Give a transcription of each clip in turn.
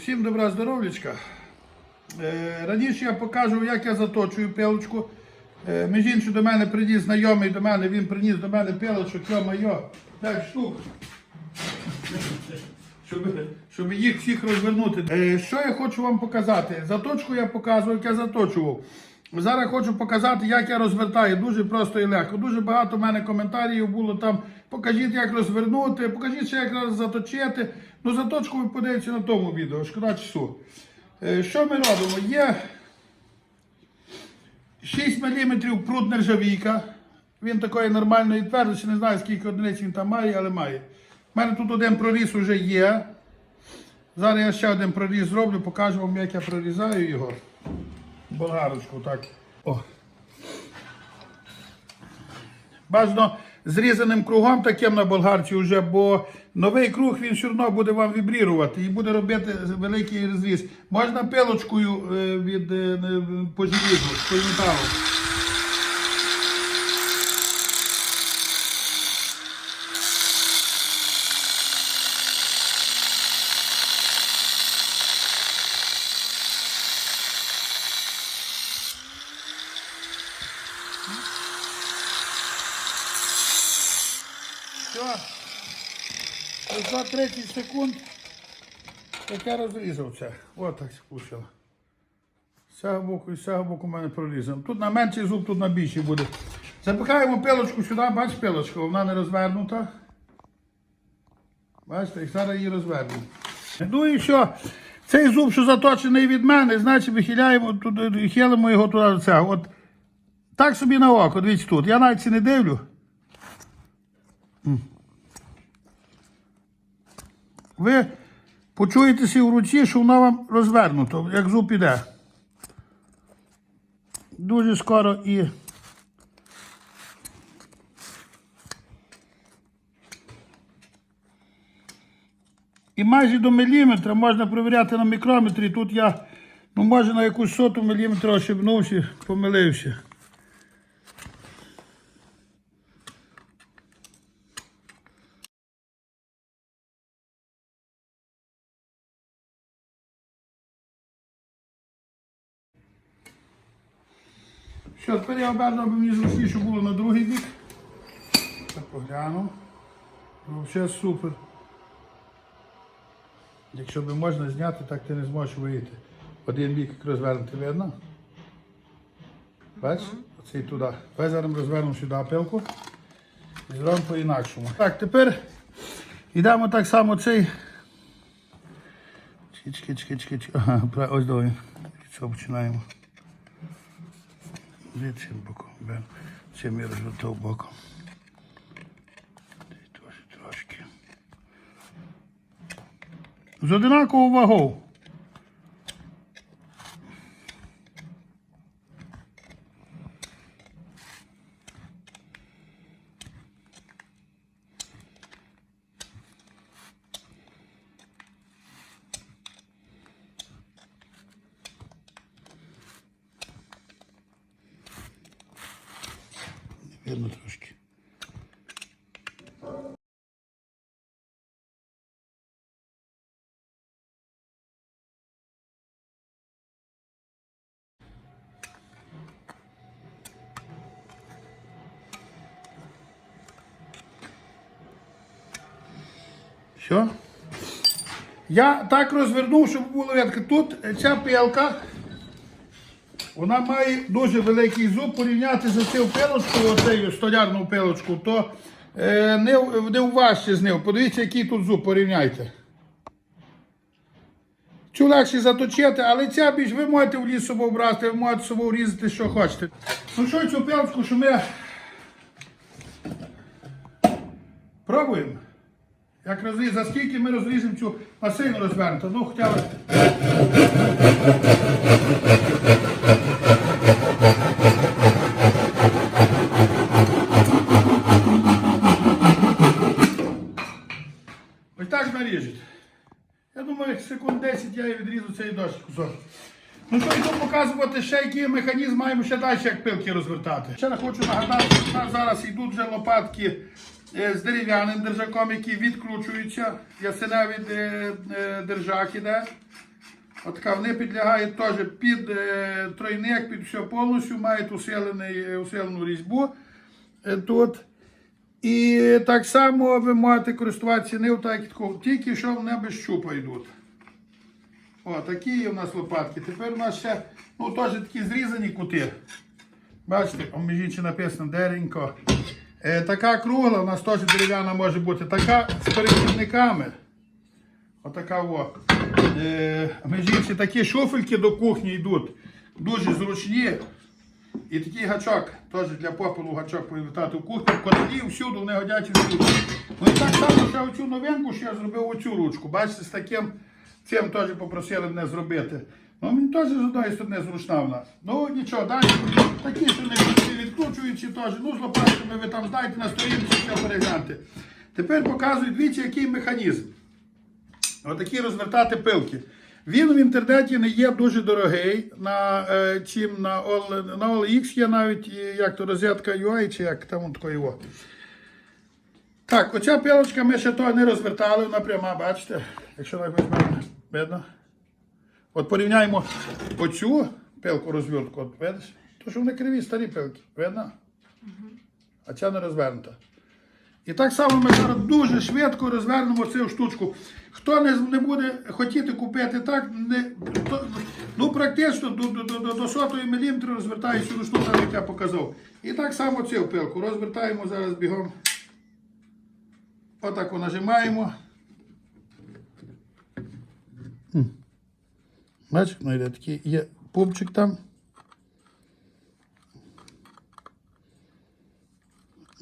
Всім добра здоров'ячка. Е, Раніше я покажу, як я заточую пилочку. Е, Між іншим до мене приніс знайомий до мене, він приніс до мене пилочок, йо-майо, 5 штук. Щоб, щоб їх всіх розвернути. Е, Що я хочу вам показати? Заточку я показую, як я заточував. Зараз хочу показати, як я розвертаю. Дуже просто і легко. Дуже багато в мене коментарів було там. Покажіть, як розвернути, покажіть, ще як заточити. Ну, заточку ви подивіться на тому відео, шкода часу. Е, Що ми робимо? Є 6 мм прут нержавійка. Він такої нормальної твердості, не знаю скільки одиниць він там має, але має. У мене тут один проріз вже є. Зараз я ще один проріз зроблю, покажу вам, як я прорізаю його. Болгарочку, так. О. Бажано зрізаним кругом таким на болгарці вже, бо новий круг він все одно буде вам вібрірувати і буде робити великий розріз. Можна пилочкою е, від е, по желізу, по металу. Все. За 30 секунд як я розрізав це. От так вийшло. З цього боку і з цього боку в мене прорізано. Тут на менший зуб, тут на більший буде. Запихаємо пилочку сюди, бач пилочка, вона не розвернута. Бачите, і зараз її розвернемо. Ну і все. Цей зуб, що заточений від мене, значить вихиляємо туди, хилимо його туди до цього. От так собі на око, дивіться тут. Я навіть не дивлю. Ви почуєтеся в руці, що воно вам розвернуто, як зуб іде. Дуже скоро і. І майже до міліметра можна перевіряти на мікрометрі. Тут я, ну може на якусь соту міліметра ошибнувся, помилився. Що, тепер я оберну, аби мені зручніше було на другий бік. Так погляну. Ну, Взагалі супер. Якщо би можна зняти, так ти не зможеш вийти. Один бік як розвернути видно. Бачиш? Оцей туди. Давай зараз розвернемо сюди пилку. І зробимо по-інакшому. Так, тепер йдемо так само цей. Чекай, чекай, чекай. Ага, ось давай. З цього починаємо. Де цим боком? бен. Цим я розвертав боком. З одинаковою вагою. Видно трошки. Що? Я так розвернув, щоб було видно. Тут ця пилка, вона має дуже великий зуб порівняти за цю пилочку, оцею столярну пилочку, то е, не, не важче з ним. Подивіться, який тут зуб, порівняйте. Цю легше заточити, але ця більш ви можете в ліс собою брати, ви можете собою різати, що хочете. Ну що цю пилочку, що ми пробуємо. Як розріз, за скільки ми розріжемо цю масину розвернуту? Ну, хоча б. Ось так наріжуть. Я думаю, секунд 10 я і відрізу цей дощ. Ну що йду показувати ще який механізм маємо ще далі, як пилки розвертати. Ще хочу нагадати, що в нас зараз йдуть вже лопатки е, з дерев'яним держаком, які відкручуються. Ясеневий е, е, держак іде. Отака, вони підлягають теж під тройник, під все повністю, мають усилену різьбу тут. І так само ви можете користуватися не так, тільки що вони без щупа йдуть. О, такі у нас лопатки. Тепер у нас ще ну, теж такі зрізані кути. Бачите, у міжічі написано деренько. Е, така кругла у нас теж дерев'яна може бути. Така з перехідниками. Отака о. Е, міжічі такі шуфельки до кухні йдуть. Дуже зручні. І такий гачок, теж для попелу гачок повертати в кухню, котлі всюди вони годяться всюди. Ну і так само ще оцю новинку, що я зробив оцю ручку. Бачите, з таким цим теж попросили мене зробити. Ну, мені теж з одної сторони зручна в нас. Ну нічого, далі такі, що не всі відкручуючі теж. Ну, з лопатками ви там знаєте, на сторінці все перегляньте. Тепер показую двічі, який механізм. Отакі розвертати пилки. Він в інтернеті не є дуже дорогий. На, е, чим на, All, на OLX є навіть як то розетка UI, чи як там такої його. Так, оця пилочка ми ще то не розвертали, вона пряма, бачите, якщо так візьмемо, видно. От порівняємо оцю пилку розвертку, от видиш? То що вони криві старі пилки, видно? А ця не розвернута. І так само ми зараз дуже швидко розвернемо цю штучку. Хто не, не буде хотіти купити так, не, то, ну практично до, до, до, до, сотої міліметри розвертаю цю ручну, так як я показав. І так само цю пилку розвертаємо зараз бігом. Отако нажимаємо. М. Бачиш, ну йде такий є пупчик там.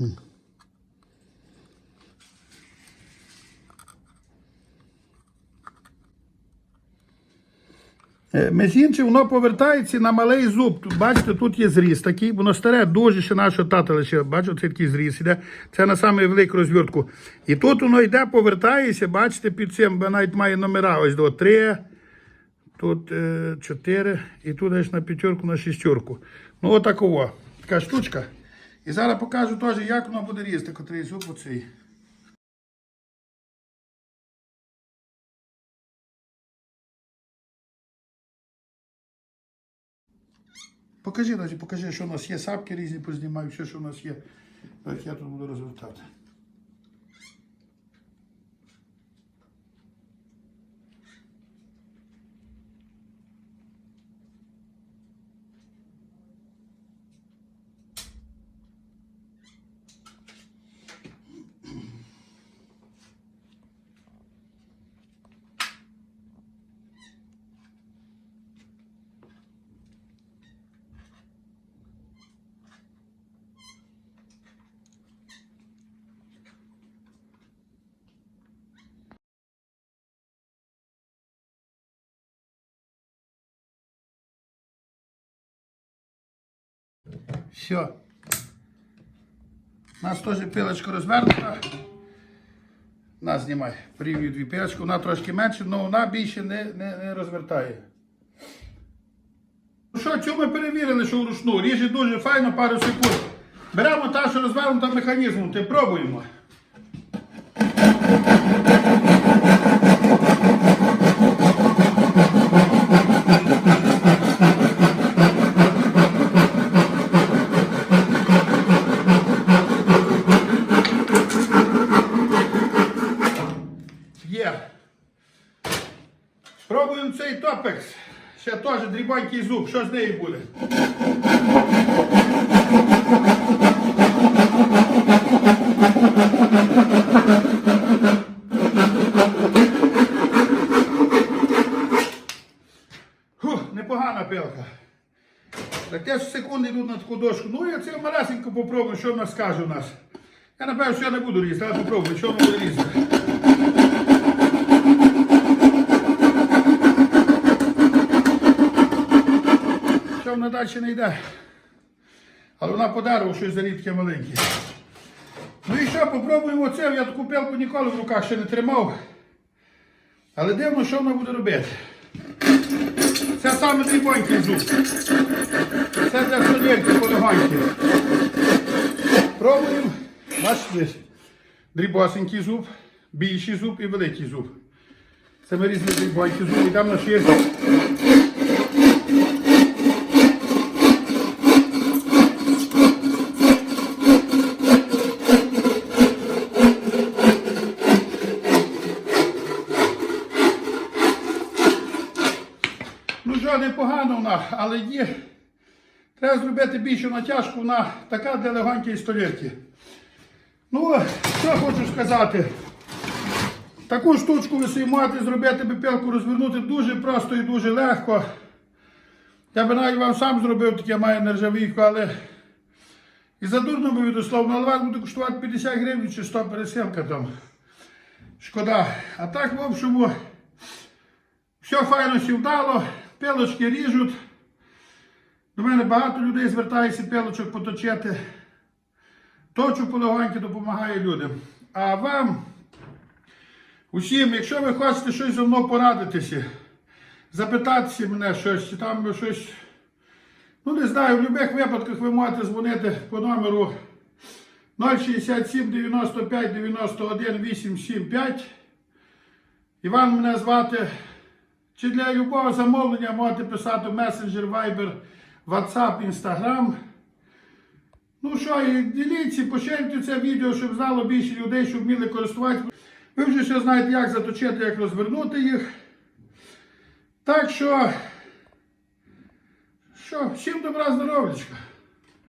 Е, Між іншим, воно повертається на малий зуб. Бачите, тут є зріз такий, воно старе, дуже ще нашого тата лише. Бачите, це такий зріз іде. Це на саме велику розвертку. І тут воно йде, повертається, бачите, під цим, навіть має номера. Ось до 3, тут е, 4, і тут аж на п'ятерку, на шістерку. Ну, отакова. Така штучка. І зараз покажу теж, як воно буде різати, котрий зуб оцей. Покажи, покажи, що у нас є сапки різні, познімаю, все, що у нас є. Я тут буду розвертати. Все. У нас теж пилочка розвернута. На, знімає. Порівнюю дві пилочки. Вона трошки менше, але вона більше не, не, не розвертає. Ну що, цю ми перевірили, що вручну. Ріже дуже файно, пару секунд. Беремо та, що розвернута механізмом, ти пробуємо. Є. Пробуємо цей топекс. Ще теж дрібанький зуб. Що з нею буде? Фух, непогана пилка. Так теж секунди йдуть на таку дошку. Ну я це малесенько попробую, що вона скаже у нас. Я напевно, що я не буду різати, але попробую, що вона буде різати. Вона далі не йде. Але вона по дереву щось залітке маленьке. Ну і що, попробуємо це. Я таку пилку ніколи в руках ще не тримав. Але дивно, що вона буде робити. Це саме дрібонький зуб. Це для солінки полегоньки. Пробуємо. Бачите, дрібосенький зуб, більший зуб і великий зуб. Це ми різні байки зуби, йдемо на ширку. Непогано вона, але є. Треба зробити більшу натяжку на така для легонької. Ну, що хочу сказати. Таку штучку ви собі можете зробити бепелку, розвернути дуже просто і дуже легко. Я би навіть вам сам зробив таке має нержавійку, але і задурно би відословно, але вас буде коштувати 50 гривень чи 100 пересилка там. Шкода. А так, в общому, все файно сі вдало, пилочки ріжуть. До мене багато людей звертається пилочок поточити. Точу полегоньки допомагає людям. А вам, усім, якщо ви хочете щось зі мною порадитися, запитатися мене щось, чи там щось, ну не знаю, в будь-яких випадках ви можете дзвонити по номеру 067 95 91 875. Іван мене звати. Чи для любого замовлення можете писати в месенджер, Viber, WhatsApp, Instagram. Ну що, і діліться, поширюйте це відео, щоб знало більше людей, щоб вміли користуватися. Ви вже ще знаєте, як заточити, як розвернути їх. Так що, що, всім добра здоров'ячка.